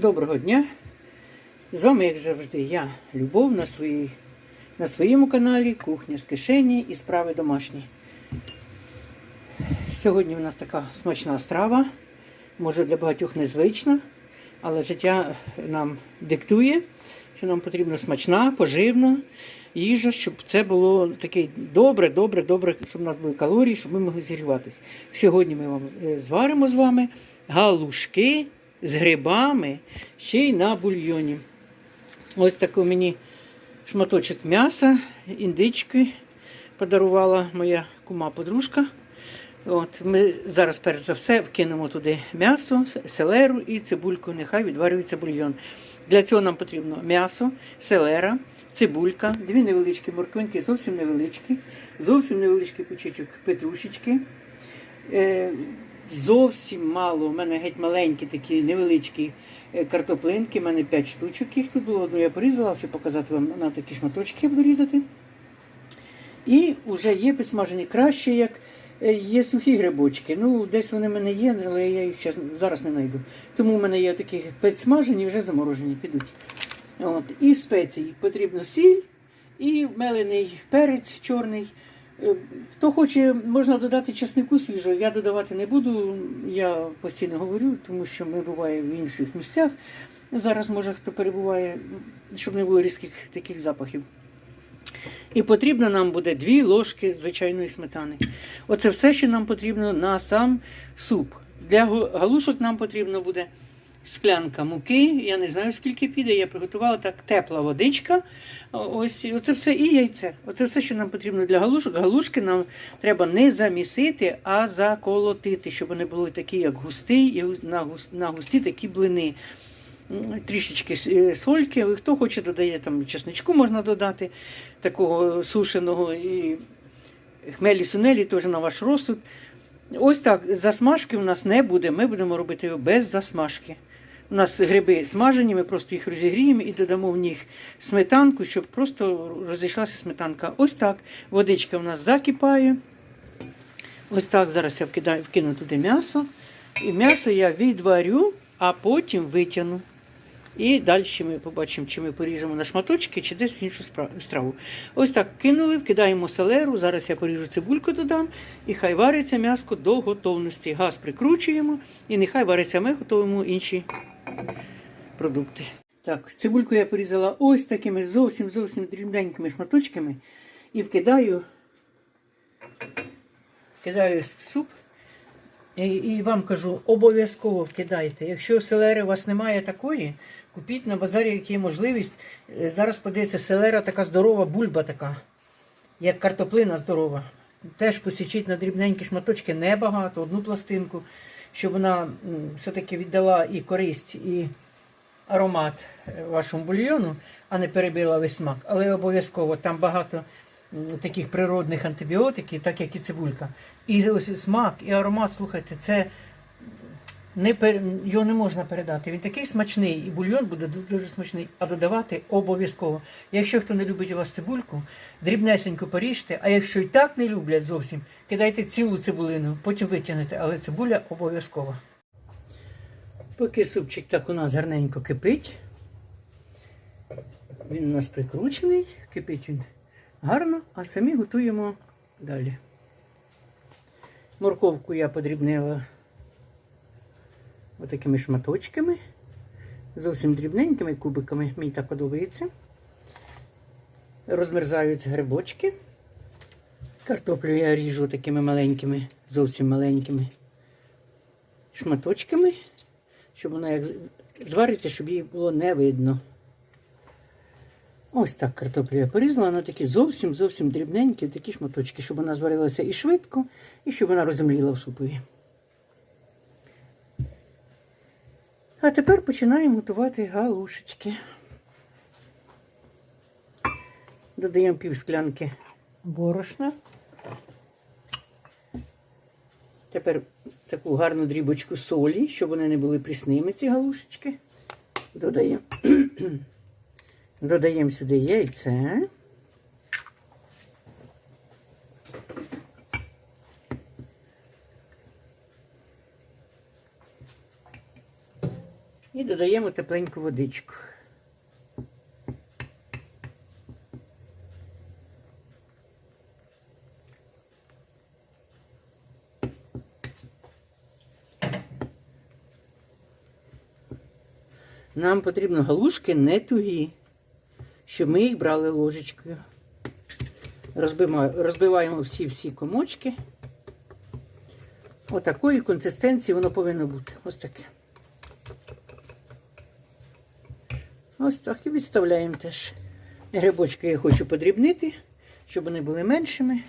Доброго дня! З вами, як завжди, я, Любов, на, своїй, на своєму каналі Кухня з кишені і справи домашні. Сьогодні у нас така смачна страва, може для багатьох незвична, але життя нам диктує, що нам потрібна смачна, поживна їжа, щоб це було таке добре, добре, добре, щоб у нас були калорії, щоб ми могли зігріватися. Сьогодні ми вам е, зваримо з вами галушки з грибами, ще й на бульйоні. Ось такий мені шматочок м'яса, індички подарувала моя кума-подружка. Ми зараз, перш за все, вкинемо туди м'ясо, селеру і цибульку. Нехай відварюється бульйон. Для цього нам потрібно м'ясо, селера, цибулька, дві невеличкі морквинки, зовсім невеличкі, зовсім невеличкий пучечок петрушечки. Зовсім мало. У мене геть маленькі такі невеличкі е, картоплинки. У мене 5 штучок. Їх тут було одну я порізала, щоб показати вам на такі шматочки я буду різати. І вже є підсмажені краще, як е, є сухі грибочки. Ну, десь вони в мене є, але я їх зараз не знайду. Тому в мене є такі підсмажені, вже заморожені, підуть. От. І спеції. Потрібно сіль і мелений перець чорний. Е, Хто хоче, можна додати чеснику свіжого. Я додавати не буду. Я постійно говорю, тому що ми буваємо в інших місцях. Зараз, може, хто перебуває, щоб не було різких таких запахів. І потрібно нам буде дві ложки звичайної сметани. Оце все, що нам потрібно на сам суп. Для галушок нам потрібно буде склянка муки. Я не знаю, скільки піде. Я приготувала так тепла водичка. Ось оце все і яйце. Оце все, що нам потрібно для галушок. Галушки нам треба не замісити, а заколотити, щоб вони були такі, як густі, і на гус- на густі такі блини. Трішечки е, сольки. Хто хоче, додає там чесничку, можна додати, такого сушеного і хмелі сунелі теж на ваш розсуд. Ось так, засмажки у нас не буде. Ми будемо робити його без засмажки. У нас гриби смажені, ми просто їх розігріємо і додамо в них сметанку, щоб просто розійшлася сметанка. Ось так. Водичка у нас закипає. Ось так зараз я вкидаю, вкину туди м'ясо. І м'ясо я відварю, а потім витягну. І далі ми побачимо, чи ми поріжемо на шматочки, чи десь в іншу страву. Ось так кинули, вкидаємо селеру. Зараз я поріжу цибульку додам, і хай вариться м'яско до готовності. Газ прикручуємо, і нехай вариться, ми готуємо інші продукти. Так, цибульку я порізала ось такими зовсім зовсім дрібненькими шматочками і вкидаю, вкидаю суп. І, і вам кажу, обов'язково вкидайте. Якщо селери у вас немає такої, купіть на базарі, як є можливість. Е, Зараз подається селера така здорова, бульба така, як картоплина здорова. Теж посічіть на дрібненькі шматочки, небагато, одну пластинку, щоб вона все-таки віддала і користь, і аромат е, вашому бульйону, а не перебила весь смак. Але обов'язково там багато таких природних антибіотиків, так як і цибулька. І ось смак, і аромат, слухайте, це не пер... його не можна передати. Він такий смачний, і бульйон буде дуже смачний, а додавати обов'язково. Якщо хто не любить у вас цибульку, дрібнесенько поріжте, а якщо і так не люблять зовсім, кидайте цілу цибулину, потім витягнете, але цибуля обов'язкова. Поки супчик так у нас гарненько кипить, він у нас прикручений, кипить він гарно, а самі готуємо далі. Морковку я подрібнила отакими шматочками, зовсім дрібненькими кубиками, мені так подобається. Розмерзаються грибочки. Картоплю я ріжу такими маленькими, зовсім маленькими шматочками, щоб вона як звариться, щоб її було не видно. Ось так картоплю я порізала на такі зовсім зовсім дрібненькі такі шматочки, щоб вона зварилася і швидко, і щоб вона розумліла в супові. А тепер починаємо готувати галушечки. Додаємо пів склянки борошна. Тепер таку гарну дрібочку солі, щоб вони не були прісними, ці галушечки. Додаємо. Додаємо сюди яйце. І додаємо тепленьку водичку. Нам потрібно галушки не тугі, щоб ми їх брали ложечкою. Розбиваємо, всі-всі комочки. Отакої консистенції воно повинно бути. Ось таке. Ось так і відставляємо теж. Грибочки я хочу подрібнити, щоб вони були меншими.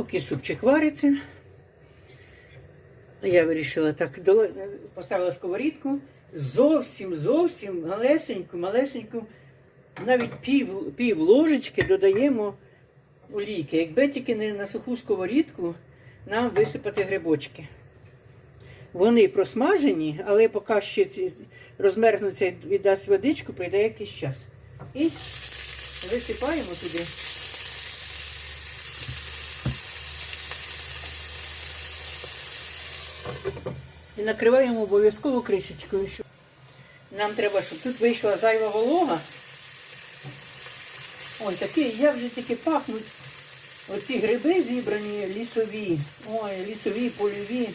Поки супчик вариться. Я вирішила так, поставила сковорідку, зовсім, зовсім малесеньку, малесеньку, навіть пів, пів ложечки додаємо олійки. Якби тільки не на суху сковорідку, нам висипати грибочки. Вони просмажені, але поки ще розмерзнуться і віддасть водичку, пройде якийсь час. І висипаємо туди. І накриваємо обов'язково кришечкою. Нам треба, щоб тут вийшла зайва волога. Ой, такі, як же тільки пахнуть. Оці гриби зібрані лісові. Ой, лісові, польові.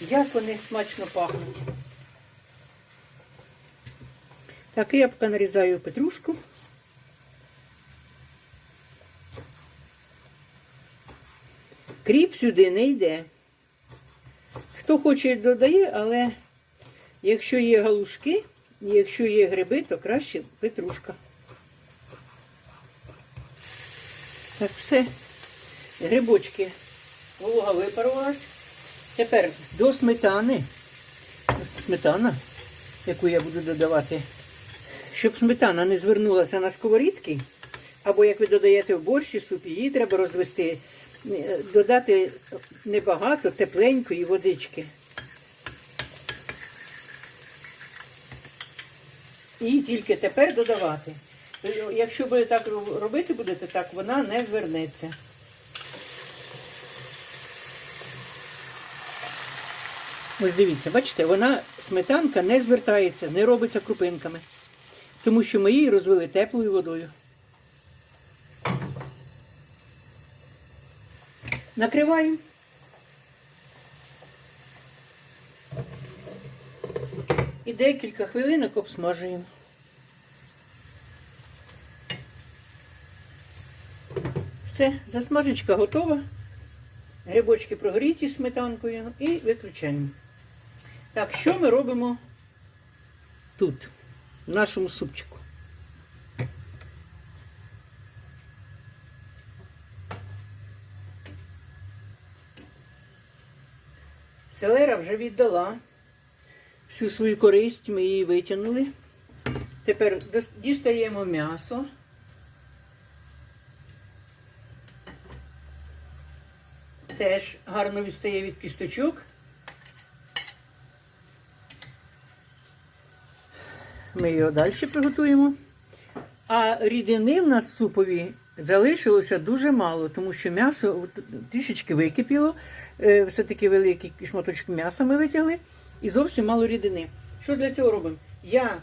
Як вони смачно пахнуть. Так, я поки нарізаю петрушку. Кріп сюди не йде. Хто хоче, додає, але якщо є галушки, якщо є гриби, то краще петрушка. Так, все. Грибочки. Волога випарувалась. Тепер до сметани. Сметана, яку я буду додавати. Щоб сметана не звернулася на сковорідки, або як ви додаєте в борщ суп, її треба розвести, додати небагато тепленької водички. І тільки тепер додавати. Якщо ви так робити будете, так вона не звернеться. Ось дивіться, бачите, вона сметанка не звертається, не робиться крупинками. Тому що ми її розвели теплою водою. Накриваємо. І декілька хвилинок обсмажуємо. Все, засмажечка готова. Грибочки прогріті сметанкою і виключаємо. Так, що ми робимо тут, в нашому супчику? Селера вже віддала всю свою користь, ми її витягнули. Тепер дістаємо м'ясо. Теж гарно відстає від кісточок. Ми його далі приготуємо. А рідини в нас в супові залишилося дуже мало, тому що м'ясо трішечки википіло. Е, Все-таки великий шматочок м'яса ми витягли і зовсім мало рідини. Що для цього робимо? Я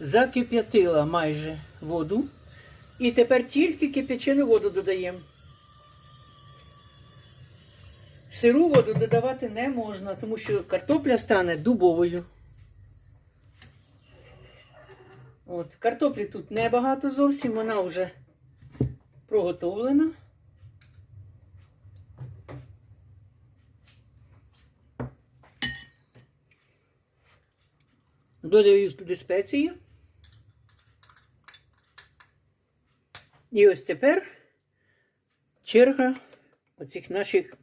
закип'ятила майже воду. І тепер тільки кип'ячену воду додаємо. Сиру воду додавати не можна, тому що картопля стане дубовою. От, картоплі тут небагато зовсім, вона вже проготовлена. Додаю туди спеції. І ось тепер черга оцих наших,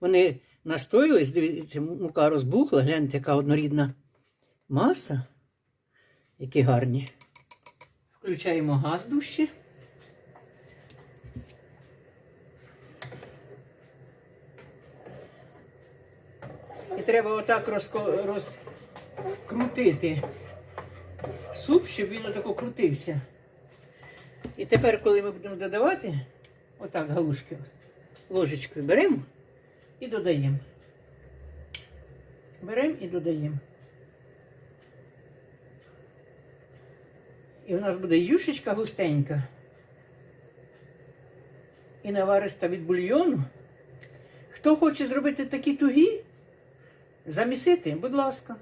вони настоїлись, дивіться, мука розбухла, гляньте, яка однорідна маса. Які гарні. Включаємо газ дужче. Треба отак розкрутити суп, щоб він отако крутився. І тепер, коли ми будемо додавати, отак галушки ложечкою беремо і додаємо. Беремо і додаємо. І в нас буде юшечка густенька. І навариста від бульйону. Хто хоче зробити такі тугі, замісити, будь ласка.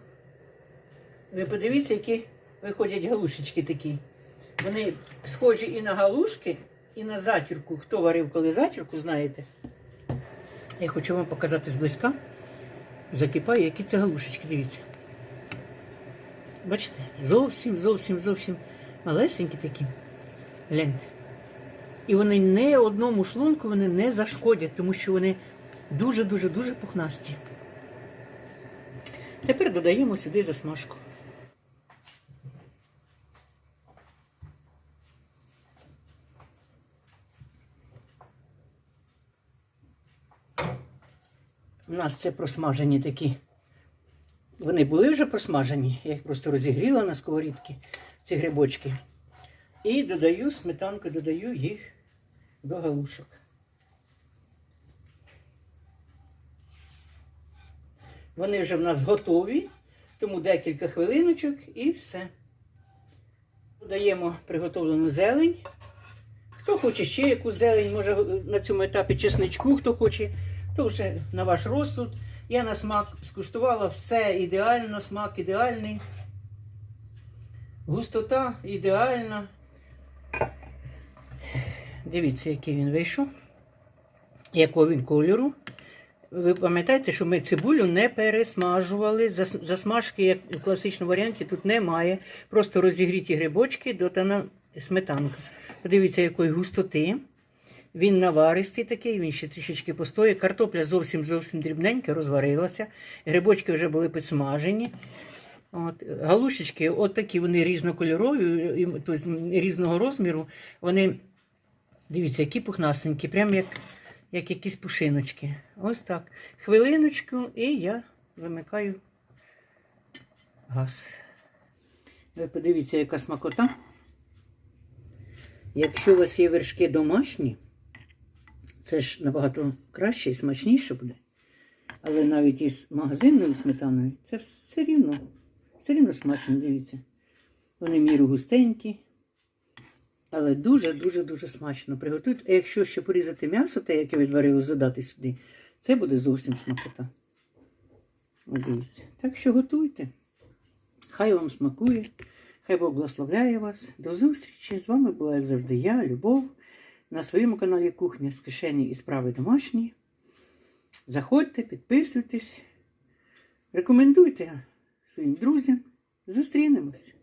Ви подивіться, які виходять галушечки такі. Вони схожі і на галушки, і на затірку. Хто варив коли затірку, знаєте. Я хочу вам показати зблизька. Закипає, які це галушечки, дивіться. Бачите, зовсім, зовсім, зовсім малесенькі такі. Гляньте. І вони не одному шлунку вони не зашкодять, тому що вони дуже-дуже дуже пухнасті. Тепер додаємо сюди засмажку. У нас це просмажені такі. Вони були вже просмажені, я їх просто розігріла на сковорідці, ці грибочки. І додаю сметанку, додаю їх до галушок. Вони вже в нас готові, тому декілька хвилиночок і все. Додаємо приготовлену зелень. Хто хоче ще якусь зелень, може на цьому етапі чесничку, хто хоче, то вже на ваш розсуд. Я на смак скуштувала все ідеально, смак ідеальний. Густота ідеальна. Дивіться, який він вийшов. Якого він кольору. Ви пам'ятаєте, що ми цибулю не пересмажували. Засмажки, як в класичному варіанті, тут немає. Просто розігріті грибочки, додана сметанка. Подивіться, якої густоти. Він наваристий такий, він ще трішечки постоїть. Картопля зовсім зовсім дрібненька, розварилася. Грибочки вже були підсмажені. От, галушечки, от такі вони різнокольорові, тобто різного розміру. Вони, дивіться, які пухнастенькі, прям як, як якісь пушиночки. Ось так. Хвилиночку, і я вимикаю газ. Ви подивіться, яка смакота. Якщо у вас є вершки домашні, це ж набагато краще і смачніше буде. Але навіть із магазинною сметаною це все рівно, все рівно смачно, дивіться. Вони міру густенькі, але дуже-дуже-дуже смачно приготують. А якщо ще порізати м'ясо, те, яке відварили, задати сюди, це буде зовсім смакота. Дивіться. Так що готуйте. Хай вам смакує, хай Бог благословляє вас. До зустрічі. З вами була, як завжди, я, Любов, на своєму каналі Кухня з кишені і справи домашні. Заходьте, підписуйтесь, рекомендуйте своїм друзям. Зустрінемось.